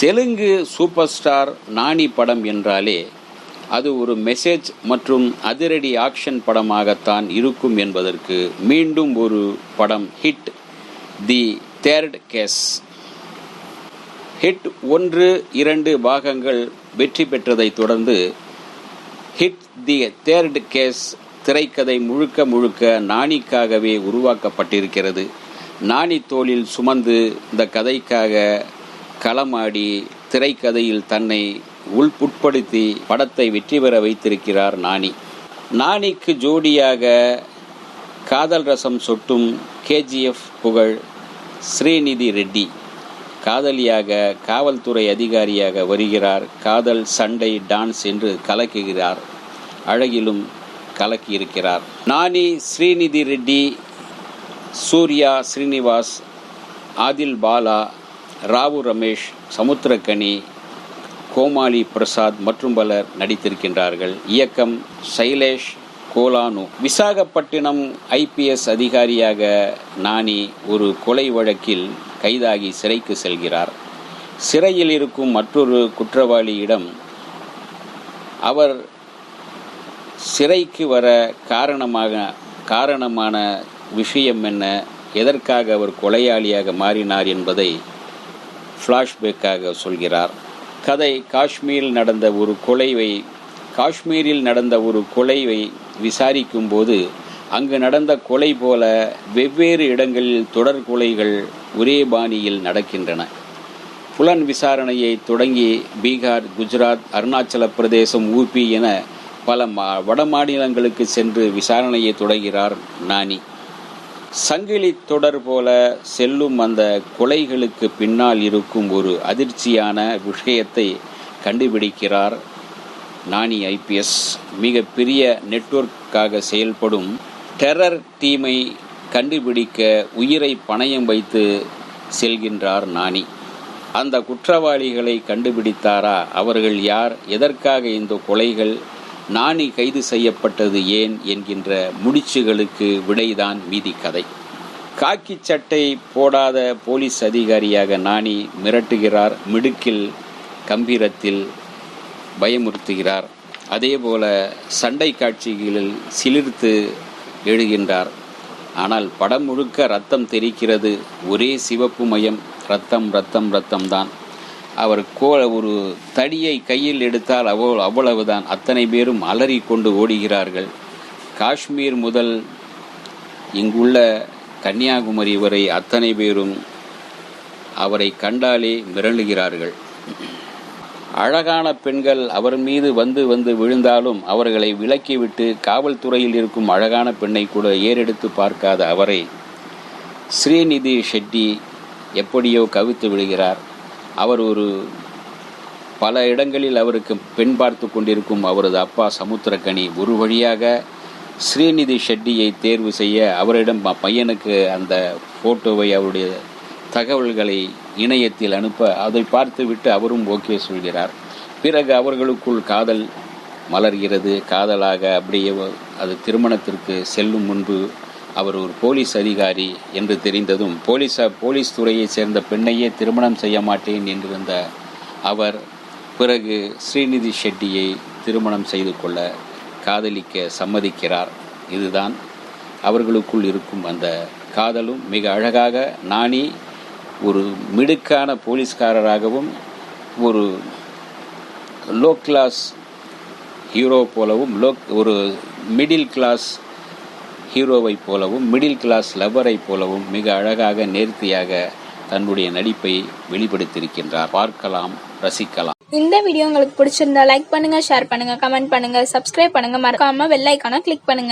Telugu super star நாணி படம் என்றாலே அது ஒரு மெசேஜ் மற்றும் அதிரடி ஆக்ஷன் படமாகத்தான் இருக்கும் என்பதற்கு மீண்டும் ஒரு படம் hit the third case hit ஒன்று இரண்டு பாகங்கள் வெற்றி பெற்றதைத் தொடர்ந்து ஹிட் தி தேர்ட் கேஸ் திரைக்கதை முழுக்க முழுக்க நாணிக்காகவே உருவாக்கப்பட்டிருக்கிறது. நாணி தோளில் சுமந்து இந்த கதைக்காக களமாடி திரைக்கதையில் தன்னை உள்புட்படுத்தி படத்தை வெற்றி பெற வைத்திருக்கிறார் நாணி நாணிக்கு ஜோடியாக காதல் ரசம் சொட்டும் கேஜிஎஃப் புகழ் ஸ்ரீநிதி ரெட்டி. காதலியாக காவல்துறை அதிகாரியாக வருகிறார். காதல் சண்டை டான்ஸ் என்று கலக்குகிறார். அழகிலும் கலக்கியிருக்கிறார். நாணி ஸ்ரீநிதி ரெட்டி சூர்யா ஸ்ரீனிவாஸ் ஆதில் பாலா ராவு ரமேஷ் சமுத்திரக்கனி கோமாளி பிரசாத் மற்றும் பலர் நடித்திருக்கின்றார்கள். இயக்கம் சைலேஷ் கோலானு. விசாகப்பட்டினம் ஐபிஎஸ் அதிகாரியாக நானி ஒரு கொலை வழக்கில் கைதாகி சிறைக்கு செல்கிறார். சிறையில் இருக்கும் மற்றொரு குற்றவாளியிடம் அவர் சிறைக்கு வர காரணமாக காரணமான விஷயம் என்ன? எதற்காக அவர் கொலையாளியாக மாறினார் என்பதை ஃப்ளாஷ்பேக்காக சொல்கிறார். கதை காஷ்மீரில் நடந்த ஒரு கொலைவை காஷ்மீரில் நடந்த ஒரு கொலைவை விசாரிக்கும் போது அங்கு நடந்த கொலை போல வெவ்வேறு இடங்களில் தொடர் கொலைகள் ஒரே பாணியில் நடக்கின்றன. புலன் விசாரணையை தொடங்கி பீகார் குஜராத் அருணாச்சல பிரதேசம் ஊபி என பல மா வட மாநிலங்களுக்கு சென்று விசாரணையை தொடங்கிறார் நானி. சங்கிலி தொடர் போல செல்லும் அந்த கொலைகளுக்கு பின்னால் இருக்கும் ஒரு அதிர்ச்சியான விஷயத்தை கண்டுபிடிக்கிறார் நாணி ஐபிஎஸ். மிக பெரிய நெட்வொர்க்காக செயல்படும் டெரர் டீமை கண்டுபிடிக்க உயிரை பணயம் வைத்து செல்கின்றார் நாணி. அந்த குற்றவாளிகளை கண்டுபிடித்தாரா? அவர்கள் யார்? எதற்காக இந்த கொலைகள் நாணி கைது செய்யப்பட்டது ஏன் என்கின்ற முடிச்சுகளுக்கு விடைதான் மீதி கதை. காக்கி சட்டை போடாத போலீஸ் அதிகாரியாக நாணி மிரட்டுகிறார் மிடுக்கில் கம்பீரத்தில் பயமுறுத்துகிறார். அதேபோல சண்டை காட்சிகளில் சிலிர்த்து எழுகின்றார். ஆனால் படம் முழுக்க ரத்தம் தெரிக்கிறது ஒரே சிவப்பு மயம் ரத்தம் ரத்தம் ரத்தம்தான். அவர் கோ ஒரு தடியை கையில் எடுத்தால் அவ்வளவு அவ்வளவுதான். அத்தனை பேரும் அலறி கொண்டு ஓடுகிறார்கள். காஷ்மீர் முதல் இங்குள்ள கன்னியாகுமரி வரை அத்தனை பேரும் அவரை கண்டாலே மிரளுகிறார்கள். அழகான பெண்கள் அவர் மீது வந்து வந்து விழுந்தாலும் அவர்களை விலக்கிவிட்டு காவல்துறையில் இருக்கும் அழகான பெண்ணை கூட ஏறெடுத்து பார்க்காத அவரை ஸ்ரீநிதி ஷெட்டி எப்படியோ கவித்து விடுகிறார். அவர் ஒரு பல இடங்களில் அவருக்கு பெண் பார்த்து கொண்டிருக்கும் அவரது அப்பா சமுத்திரக்கனி ஒரு வழியாக ஸ்ரீநிதி ஷெட்டியை தேர்வு செய்ய அவரிடம் பையனுக்கு அந்த ஃபோட்டோவை அவருடைய தகவல்களை இணையத்தில் அனுப்ப அதை பார்த்துவிட்டு அவரும் ஓகே சொல்கிறார். பிறகு அவர்களுக்குள் காதல் மலர்கிறது. காதலாக அப்படியே அது திருமணத்திற்கு செல்லும் முன்பு அவர் ஒரு போலீஸ் அதிகாரி என்று தெரிந்ததும் போலீஸ் போலீஸ் துறையைச் சேர்ந்த பெண்ணையே திருமணம் செய்ய மாட்டேன் என்றிருந்த அவர் பிறகு ஸ்ரீநிதி ஷெட்டியை திருமணம் செய்து கொள்ள காதலிக்க சம்மதிக்கிறார். இதுதான் அவர்களுக்குள் இருக்கும் அந்த காதலும். மிக அழகாக நாணி ஒரு மிடுக்கான போலீஸ்காரராகவும் ஒரு லோ கிளாஸ் ஹீரோ போலவும் லோ ஒரு மிடில் கிளாஸ் ஹீரோவை போலவும் மிடில் கிளாஸ் லவ்வரை போலவும் மிக அழகாக நேர்த்தியாக தன்னுடைய நடிப்பை வெளிப்படுத்தியிருக்கின்றார். பார்க்கலாம் ரசிக்கலாம். இந்த வீடியோ உங்களுக்கு பிடிச்சிருந்தா லைக் பண்ணுங்க ஷேர் பண்ணுங்க கமெண்ட் பண்ணுங்க சப்ஸ்கிரைப் பண்ணுங்க. மறக்காம வெள்ளைக்கான கிளிக் பண்ணுங்க.